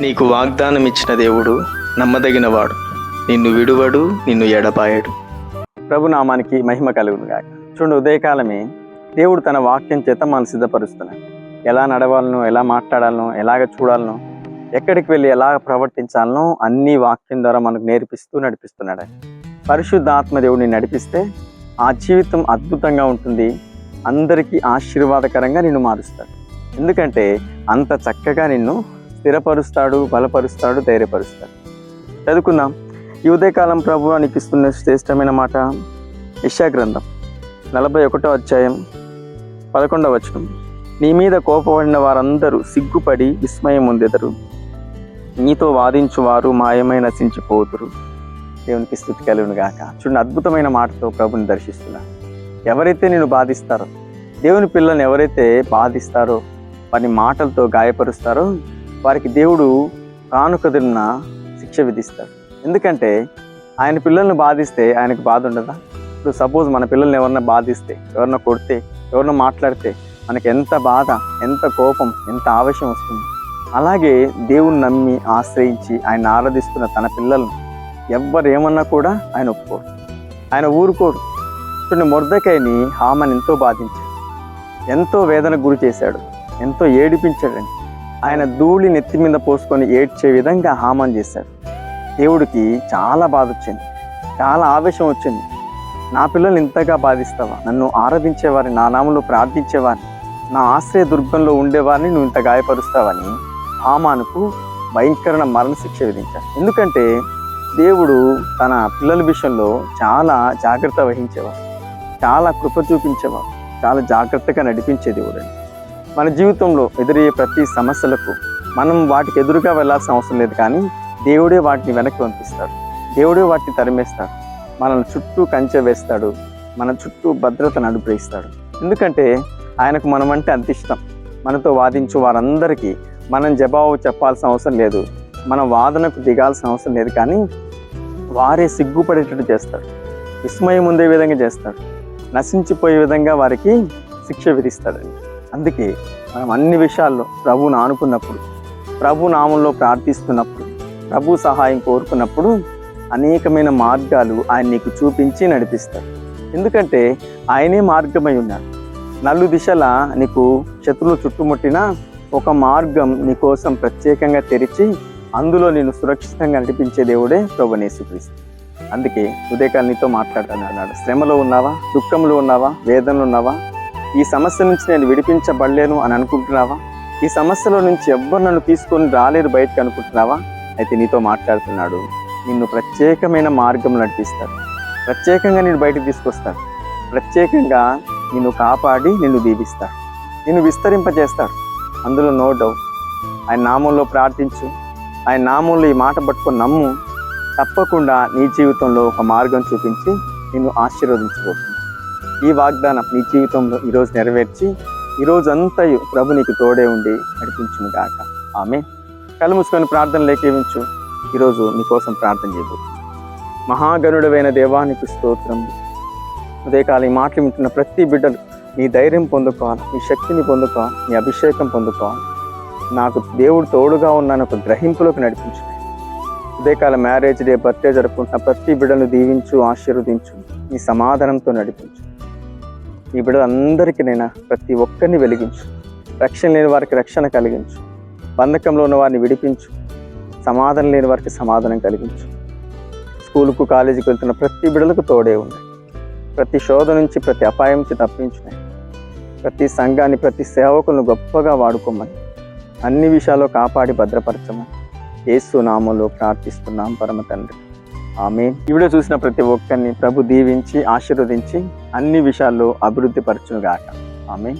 నీకు వాగ్దానం ఇచ్చిన దేవుడు నమ్మదగినవాడు. నిన్ను విడువడు నిన్ను ఎడపాయడు ప్రభు నామానికి మహిమ కలుగును గాక. చూడండి ఉదయకాలమే దేవుడు తన వాక్యం చేత మనం సిద్ధపరుస్తున్నాడు. ఎలా నడవాలనో ఎలా మాట్లాడాలనో ఎలాగ చూడాలనో ఎక్కడికి వెళ్ళి ఎలా ప్రవర్తించాలనో అన్ని వాక్యం ద్వారా మనకు నేర్పిస్తూ నడిపిస్తున్నాడు. పరిశుద్ధాత్మ పరిశుద్ధ దేవుడిని నడిపిస్తే ఆ జీవితం అద్భుతంగా ఉంటుంది. అందరికీ ఆశీర్వాదకరంగా నిన్ను మారుస్తాడు. ఎందుకంటే అంత చక్కగా నిన్ను స్థిరపరుస్తాడు బలపరుస్తాడు ధైర్యపరుస్తాడు. చదువుకుందాం. ఈ ఉదయకాలం ప్రభు అనిపిస్తున్న శ్రేష్టమైన మాట. యశా గ్రంథం నలభై ఒకటో అధ్యాయం పదకొండవ వచనం. నీ మీద కోపపడిన వారందరూ సిగ్గుపడి విస్మయం ఉందెదరు. నీతో వాదించువారు మాయమై నశించిపోతురు దేవునికి స్థుతి కలుగును గాక. చూడండి అద్భుతమైన మాటతో ప్రభుని దర్శిస్తున్నా ఎవరైతే నేను బాధిస్తారో దేవుని పిల్లల్ని ఎవరైతే బాధిస్తారో వారిని మాటలతో గాయపరుస్తారో వారికి దేవుడు కానుకదిన శిక్ష విధిస్తాడు. ఎందుకంటే ఆయన పిల్లల్ని బాధిస్తే ఆయనకు బాధ ఉండదా? ఇప్పుడు సపోజ్ మన పిల్లల్ని ఎవరన్నా బాధిస్తే ఎవరన్నా కొడితే ఎవరన్నా మాట్లాడితే మనకి ఎంత బాధ ఎంత కోపం ఎంత ఆవేశం వస్తుంది? అలాగే దేవుణ్ణి నమ్మి ఆశ్రయించి ఆయన ఆరాధిస్తున్న తన పిల్లలను ఎవ్వరు ఏమన్నా కూడా ఆయన ఒప్పుకోడు ఆయన ఊరుకోడు చూడండి మొర్దకాయని హామని ఎంతో బాధించాడు. ఎంతో వేదనకు గురి చేశాడు. ఎంతో ఏడిపించాడండి. ఆయన ధూళి నెత్తి మీద పోసుకొని ఏడ్చే విధంగా హామం చేశాడు దేవుడికి చాలా బాధ వచ్చింది. చాలా ఆవేశం వచ్చింది. నా పిల్లలు ఇంతగా బాధిస్తావా? నన్ను ఆరాధించేవారిని నా నామంలో ప్రార్థించేవారిని నా ఆశ్రయ దుర్గంలో ఉండేవారిని నువ్వు ఇంత గాయపరుస్తావని హామానుకు భయంకరమైన మరణశిక్ష విధించాడు ఎందుకంటే దేవుడు తన పిల్లల విషయంలో చాలా జాగ్రత్త వహించేవాడు. చాలా కృప చూపించేవాడు. చాలా జాగ్రత్తగా నడిపించే దేవుడు మన జీవితంలో ఎదురయ్యే ప్రతి సమస్యలకు మనం వాటికి ఎదురుగా వెళ్ళాల్సిన అవసరం లేదు కానీ దేవుడే వాటిని వెనక్కి పంపిస్తాడు. దేవుడే వాటిని తరిమేస్తాడు. మనల్ని చుట్టూ కంచె వేస్తాడు. మన చుట్టూ భద్రతను అనుగ్రహిస్తాడు. ఎందుకంటే ఆయనకు మనం అంటే అంత ఇష్టం. మనతో వాదించు వారందరికీ మనం జవాబు చెప్పాల్సిన అవసరం లేదు. మన వాదనకు దిగాల్సిన అవసరం లేదు కానీ వారే సిగ్గుపడేటట్టు చేస్తాడు విస్మయం ఉండే విధంగా చేస్తాడు నశించిపోయే విధంగా వారికి శిక్ష విధిస్తాడండి. అందుకే మనం అన్ని విషయాల్లో ప్రభువును ఆనుకున్నప్పుడు ప్రభు నామంలో ప్రార్థిస్తున్నప్పుడు ప్రభు సహాయం కోరుకున్నప్పుడు అనేకమైన మార్గాలు ఆయన నీకు చూపించి నడిపిస్తాడు. ఎందుకంటే ఆయనే మార్గమై ఉన్నాడు నలు దిశల నీకు శత్రువులు చుట్టుముట్టిన ఒక మార్గం నీ కోసం ప్రత్యేకంగా తెరిచి అందులో నేను సురక్షితంగా నడిపించే దేవుడే ప్రభునేసుక్రీస్తు అందుకే ఉదయకాల నీతో మాట్లాడాలన్నాడు శ్రమలో ఉన్నావా? దుఃఖంలో ఉన్నావా? వేదనలో ఉన్నావా? ఈ సమస్య నుంచి నేను విడిపించబడలేను అని అనుకుంటున్నావా? ఈ సమస్యలో నుంచి ఎవ్వరు నన్ను తీసుకొని రాలేరు బయటకు అనుకుంటున్నావా? అయితే నీతో మాట్లాడుతున్నాడు. నిన్ను ప్రత్యేకమైన మార్గం నడిపిస్తాడు. ప్రత్యేకంగా నేను బయటకు తీసుకొస్తాడు ప్రత్యేకంగా నిన్ను కాపాడి నిన్ను దీవిస్తాడు. నిన్ను విస్తరింపజేస్తాడు. అందులో నో డౌట్ ఆయన నామంలో ప్రార్థించు. ఆయన నామంలో ఈ మాట పట్టుకొని నమ్ము. తప్పకుండా నీ జీవితంలో ఒక మార్గం చూపించి నిన్ను ఆశీర్వదించబోతుంది ఈ వాగ్దానం నీ జీవితంలో ఈరోజు నెరవేర్చి ఈరోజు అంతయు ప్రభు నీకు తోడే ఉండి నడిపించును గాక. ఆమె కళ్ళు మూసుకొని ప్రార్థన లేకేవించు ఈరోజు నీకోసం ప్రార్థన చేయదు మహాగనుడవైన దేవానికి స్తోత్రం. ఉదయకాలం ఈ మాటలు వింటున్న ప్రతి బిడ్డలు నీ ధైర్యం పొందుకోవాలి నీ శక్తిని పొందుకోవాలి నీ అభిషేకం పొందుకోవాలి. నాకు దేవుడు తోడుగా ఉన్నాను ఒక గ్రహింపులోకి నడిపించు. ఉదయకాల మ్యారేజ్ డే బర్త్డే జరుపుకుంటున్న ప్రతి బిడ్డను దీవించు ఆశీర్వదించు. నీ సమాధానంతో నడిపించు. ఈ బిడ్డలందరికీ నేను ప్రతి ఒక్కరిని వెలిగించు. రక్షణ లేని వారికి రక్షణ కలిగించు. బంధకంలో ఉన్న వారిని విడిపించు. సమాధానం లేని వారికి సమాధానం కలిగించు. స్కూల్కు కాలేజీకి వెళ్తున్న ప్రతి బిడ్డలకు తోడే ఉన్నాయి ప్రతి శోధ నుంచి ప్రతి అపాయం నుంచి తప్పించున్నాయి ప్రతి సంఘాన్ని ప్రతి సేవకులను గొప్పగా వాడుకోమని అన్ని విషయాల్లో కాపాడి భద్రపరచమని ఏసు నామంలో ప్రార్థిస్తున్నాం పరమ తండ్రి. ఆమె ఈ వీడియో చూసిన ప్రతి ఒక్కరిని ప్రభు దీవించి ఆశీర్వదించి అన్ని విషయాల్లో అభివృద్ధి పరచునుగాక. ఆమె